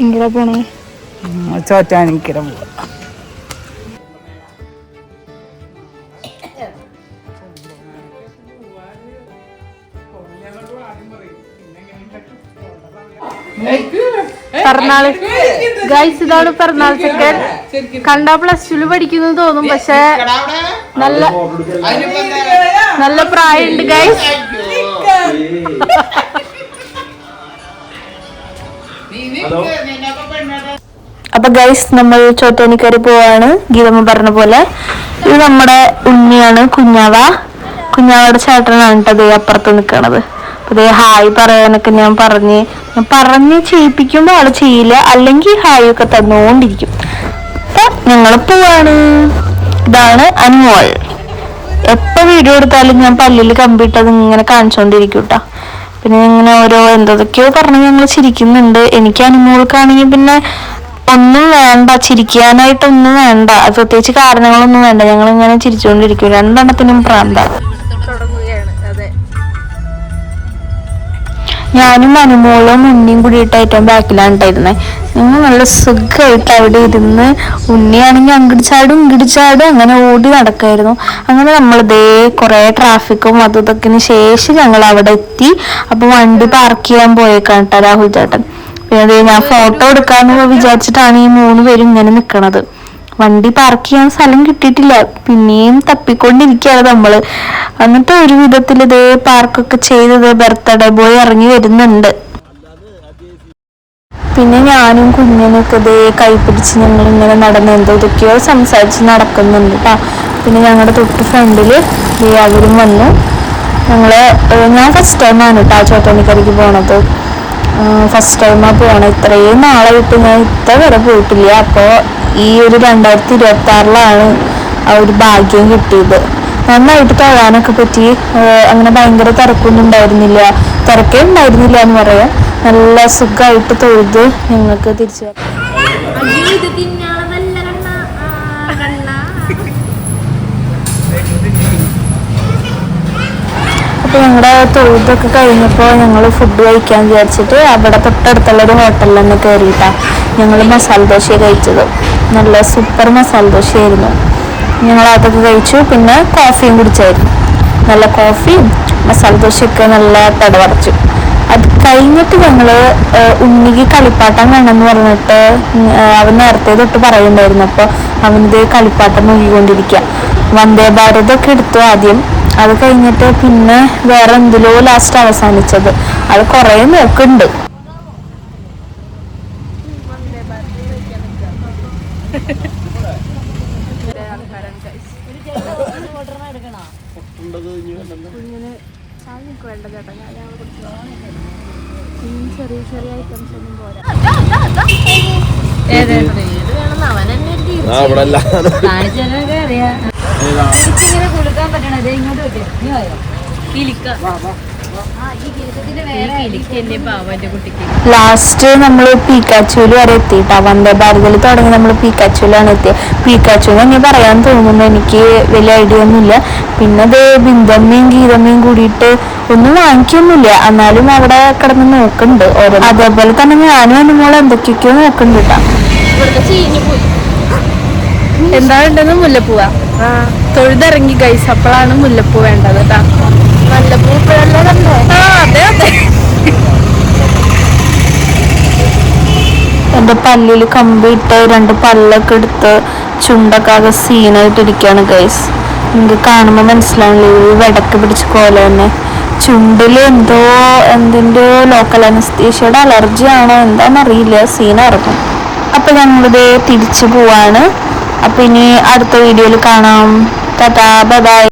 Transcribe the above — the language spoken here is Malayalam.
ഇങ്ങനെ പോണേ? ചോറ്റാനിക്കര പോവാ. പിറന്നാൾ. ഗൈസ് ഇതാണ് പിറന്നാൾ ചെക്കൻ കണ്ടാ പ്ലസ് ടുൽ പഠിക്കുന്നത് തോന്നും പക്ഷെ നല്ല നല്ല പ്രായമുണ്ട് ഗൈസ് അപ്പൊ ഗൈസ് നമ്മൾ ചോറ്റാനിക്കര പോവാണ്. ഗീതമ്മ പറഞ്ഞ പോലെ. ഇത് നമ്മുടെ ഉണ്ണിയാണ് കുഞ്ഞാവ. കുഞ്ഞാവയുടെ ചേട്ടനാണ് കേട്ടത് അപ്പുറത്ത് നിൽക്കണത് ദേ ഹായ് പറയാനൊക്കെ ഞാൻ പറഞ്ഞ് ഞാൻ പറഞ്ഞ് ചെയ്യിപ്പിക്കുമ്പോ ആൾ ചെയ്യില്ല. അല്ലെങ്കിൽ ഹായ് ഒക്കെ തന്നുകൊണ്ടിരിക്കും അപ്പൊ ഞങ്ങൾ പോവാണ്. ഇതാണ് അനുമോൾ. എപ്പോ വീഡിയോ എടുത്താലും ഞാൻ പല്ലിൽ കമ്പിട്ടത് ഇങ്ങനെ കാണിച്ചോണ്ടിരിക്കും ട്ടാ പിന്നെ ഇങ്ങനെ ഓരോ എന്തൊക്കെയോ പറഞ്ഞ് ഞങ്ങൾ ചിരിക്കുന്നുണ്ട്. എനിക്ക് അനുമോൾക്കാണെങ്കിൽ പിന്നെ ഒന്നും വേണ്ട ചിരിക്കാനായിട്ടൊന്നും വേണ്ട. അത് പ്രത്യേകിച്ച് കാരണങ്ങളൊന്നും വേണ്ട. ഞങ്ങൾ ഇങ്ങനെ ചിരിച്ചുകൊണ്ടിരിക്കും രണ്ടെണ്ണത്തിനും പ്രാന്ത. ഞാനും അനുമോളും ഉണ്ണിയും കൂടിയിട്ട് ഏറ്റവും ബാക്കിലാണ് ഉണ്ടായിരുന്നത് ഞങ്ങൾ നല്ല സുഖമായിട്ട് അവിടെ ഇരുന്ന് ഉണ്ണിയാണെങ്കിൽ അങ്ങോട്ട് ചാടും ഇങ്ങോട്ട് ചാടും അങ്ങനെ ഓടി നടക്കായിരുന്നു. അങ്ങനെ നമ്മൾ ദേ കുറേ ട്രാഫിക്കും അതും ഇതൊക്കെ ശേഷം ഞങ്ങൾ അവിടെ എത്തി. അപ്പോൾ വണ്ടി പാർക്ക് ചെയ്യാൻ പോയേക്കാണ് കേട്ടോ രാഹുൽ ചേട്ടൻ. പിന്നെ ഞാൻ ഫോട്ടോ എടുക്കാന്ന് വിചാരിച്ചിട്ടാണ് ഈ മൂന്ന് പേരും ഇങ്ങനെ നിക്കണത്. വണ്ടി പാർക്ക് ചെയ്യാൻ സ്ഥലം കിട്ടിയിട്ടില്ല. പിന്നെയും തപ്പിക്കൊണ്ടിരിക്കുകയാണ് നമ്മൾ. എന്നിട്ട് ഒരു വിധത്തിൽ ഇതേ പാർക്കൊക്കെ ചെയ്തത് ബർത്ത്ഡേ ബോയ് ഇറങ്ങി വരുന്നുണ്ട്. പിന്നെ ഞാനും കുഞ്ഞിനൊക്കെ ഇതേ കൈപ്പിടിച്ച് ഞങ്ങൾ ഇങ്ങനെ നടന്ന് എന്തോ ഇതൊക്കെയോ സംസാരിച്ച് നടക്കുന്നുണ്ട് കേട്ടോ പിന്നെ ഞങ്ങളുടെ തൊട്ട് ഫ്രണ്ടിൽ ദേ അവരും വന്നു. ഞങ്ങൾ ഞാൻ ഫസ്റ്റ് ടൈമാണ് കേട്ടോ ചോട്ടണിക്കരയ്ക്ക് പോണത്. ഫസ്റ്റ് ടൈമാണ് പോണത്. ഇത്രയും നാളായിട്ട് ഞാൻ ഇത്ര വരെ പോയിട്ടില്ല. അപ്പോൾ ഈ ഒരു രണ്ടായിരത്തി ഇരുപത്തി ആറിലാണ് ആ ഒരു ഭാഗ്യം കിട്ടിയത്. നന്നായിട്ട് തൊഴാനൊക്കെ പറ്റി. അങ്ങനെ ഭയങ്കര തിരക്കൊന്നും ഉണ്ടായിരുന്നില്ല. തിരക്കേ ഉണ്ടായിരുന്നില്ല എന്ന് പറയാം. നല്ല സുഖമായിട്ട് തൊഴുത് ഞങ്ങൾക്ക് തിരിച്ചു അപ്പോൾ അപ്പൊ ഞങ്ങളുടെ തൊഴുതൊക്കെ കഴിഞ്ഞപ്പോൾ ഞങ്ങൾ ഫുഡ് കഴിക്കാൻ വിചാരിച്ചിട്ട് അവിടെ തൊട്ടടുത്തുള്ള ഒരു ഹോട്ടലിൽ തന്നെ കയറിയിട്ടാ ഞങ്ങൾ മസാല ദോശ കഴിച്ചത്. നല്ല സൂപ്പർ മസാല ദോശയായിരുന്നു. ഞങ്ങൾ അതൊക്കെ കഴിച്ചു. പിന്നെ കോഫിയും കുടിച്ചായിരുന്നു. നല്ല കോഫിയും മസാല ദോശയൊക്കെ നല്ല തടവടച്ചു അത് കഴിഞ്ഞിട്ട് ഞങ്ങൾ ഉണ്ണിക്ക് കളിപ്പാട്ടം വേണമെന്ന് പറഞ്ഞിട്ട് അവൻ നേരത്തെ തൊട്ട് പറയുന്നുണ്ടായിരുന്നു. അപ്പോൾ അവനത് കളിപ്പാട്ടം നോക്കിക്കൊണ്ടിരിക്കുക വന്ദേ ഭാരതൊക്കെ എടുത്തു ആദ്യം. അത് കഴിഞ്ഞിട്ട് പിന്നെ വേറെ എന്തിലോ ലാസ്റ്റ് അവസാനിച്ചത്. അത് കുറേ നോക്കുന്നുണ്ട്. ചെറിയ ചെറിയ ഐറ്റംസ് ഒന്നും പോരാ ഇങ്ങനെ കൊടുക്കാൻ പറ്റണത് ഇങ്ങോട്ട് വെക്കേ നീ വായോ ലാസ്റ്റ് നമ്മൾ പീക്കാച്ചൂൽ വരെ എത്തിയിട്ടാ. വന്ദേ ഭാരതിൽ തുടങ്ങി നമ്മൾ പീക്കാച്ചൂലാണ് എത്തിയത് പീക്കാച്ചൂൽ എന്ന് പറയാൻ തോന്നുന്നു. എനിക്ക് വലിയ ഐഡിയ ഒന്നുമില്ല. പിന്നെ അത് ബിന്ദമ്മയും ഗീതമ്മയും കൂടിയിട്ട് ഒന്നും വാങ്ങിക്കൊന്നുമില്ല. എന്നാലും അവിടെ കിടന്ന് നോക്കുന്നുണ്ട്. ഓരോ അതേപോലെ തന്നെ ഞാനും അനുമോളെ എന്തൊക്കെയൊക്കെയോ നോക്കുന്നുണ്ട് എന്താ വേണ്ടത്? മുല്ലപ്പൂവാ. തൊഴുതിറങ്ങി ഗൈസ് അപ്പോഴാണ് മുല്ലപ്പൂ വേണ്ടത് കേട്ടാ മുല്ലപ്പൂ ഇപ്പോഴല്ലേ കണ്ടേ ആ അതെ അതെ. എന്റെ പല്ലിൽ കമ്പിട്ട് രണ്ട് പല്ലൊക്കെ എടുത്ത് ചുണ്ടൊക്കെ ആകെ സീനായിട്ട് ഇരിക്കുകയാണ് ഗൈസ് എനിക്ക് കാണുമ്പോൾ മനസ്സിലാണല്ലോ ഈ വെടക്ക് പിടിച്ച കോല തന്നെ. ചുണ്ടിൽ എന്തോ എന്തിന്റെയോ ലോക്കൽ അനസ്തീഷയുടെ അലർജി ആണോ എന്താണെന്നറിയില്ല സീനായിരുന്നു. അപ്പൊ ഞങ്ങളിത് തിരിച്ചു പോവാണ്. അപ്പൊ ഇനി അടുത്ത വീഡിയോയിൽ കാണാം. Tata bye.